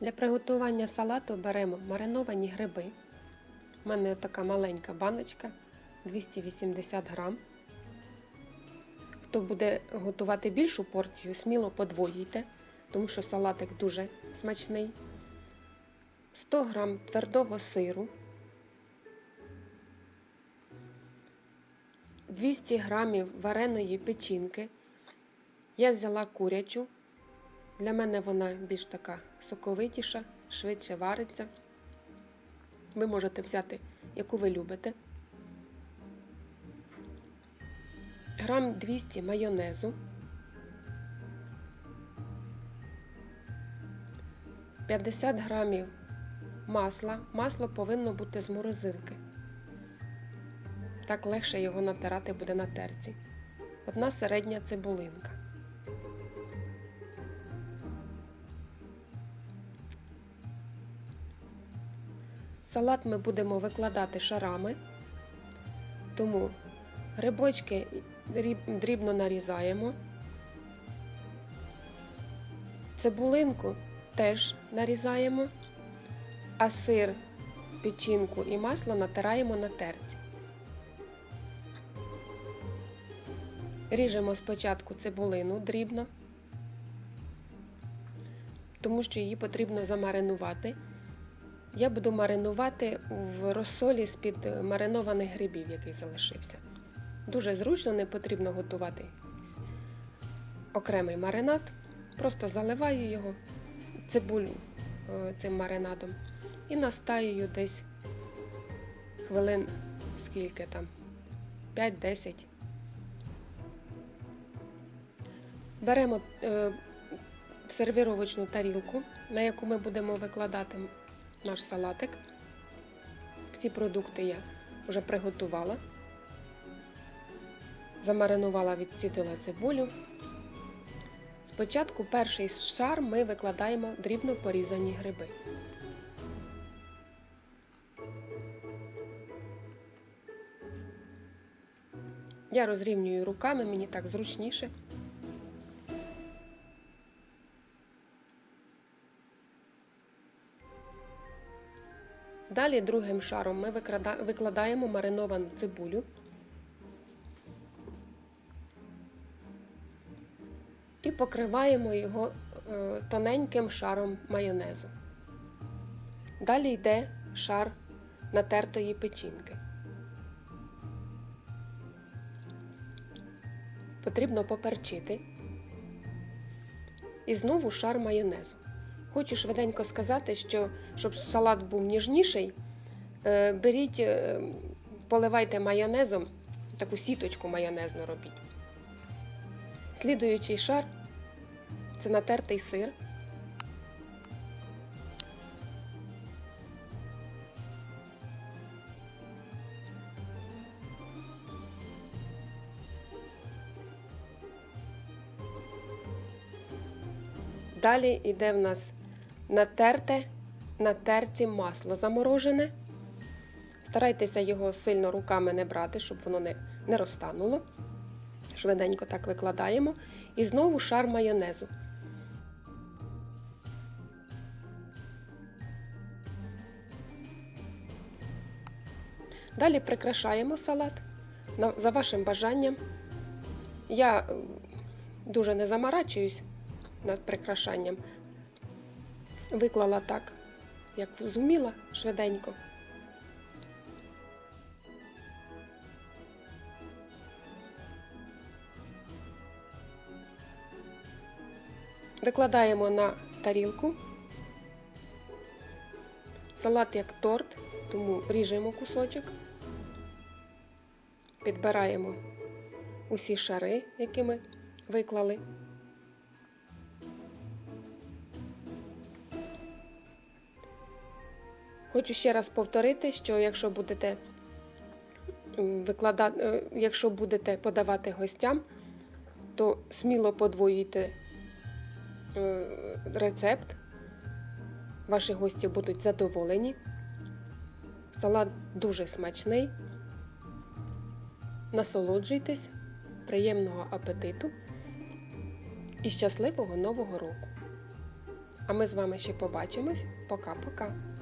Для приготування салату беремо мариновані гриби. У мене така маленька баночка 280 грам. Хто буде готувати більшу порцію, сміло подвоюйте, тому що салатик дуже смачний. 100 грам твердого сиру, 200 грамів вареної печінки. Я взяла курячу. Для мене вона більш така соковитіша, швидше вариться. Ви можете взяти, яку ви любите. Грам 200 майонезу. 50 грамів масла. Масло повинно бути з морозилки. Так легше його натирати буде на терці. Одна середня цибулинка. Салат ми будемо викладати шарами, тому грибочки дрібно нарізаємо, цибулинку теж нарізаємо, а сир, печінку і масло натираємо на терці. Ріжемо спочатку цибулину дрібно, тому що її потрібно замаринувати. Я буду маринувати в розсолі з-під маринованих грибів, який залишився. Дуже зручно, не потрібно готувати окремий маринад. Просто заливаю його цибулю цим маринадом і настаюю десь хвилин скільки там, 5-10. Беремо е, сервіровочну тарілку, на яку ми будемо викладати наш салатик. Всі продукти я вже приготувала. Замаринувала, відцітила цибулю. Спочатку перший шар ми викладаємо дрібно порізані гриби. Я розрівнюю руками, мені так зручніше. Далі другим шаром ми викладаємо мариновану цибулю. І покриваємо його тоненьким шаром майонезу. Далі йде шар натертої печінки. Потрібно поперчити. І знову шар майонезу. Хочу швиденько сказати, що щоб салат був ніжніший, беріть, поливайте майонезом, таку сіточку майонезну робіть. Слідуючий шар це натертий сир. Далі йде в нас натерте на терці масло заморожене. Старайтеся його сильно руками не брати, щоб воно не, не розтануло. Швиденько так викладаємо. І знову шар майонезу. Далі прикрашаємо салат за вашим бажанням. Я дуже не заморачуюсь над прикрашанням. Виклала так, як зуміла швиденько. Викладаємо на тарілку. Салат як торт, тому ріжемо кусочок, підбираємо усі шари, які ми виклали. Хочу ще раз повторити, що якщо будете викладати, якщо будете подавати гостям, то сміло подвоюйте рецепт. Ваші гості будуть задоволені. Салат дуже смачний. Насолоджуйтесь, приємного апетиту і щасливого Нового року! А ми з вами ще побачимось. Пока-пока.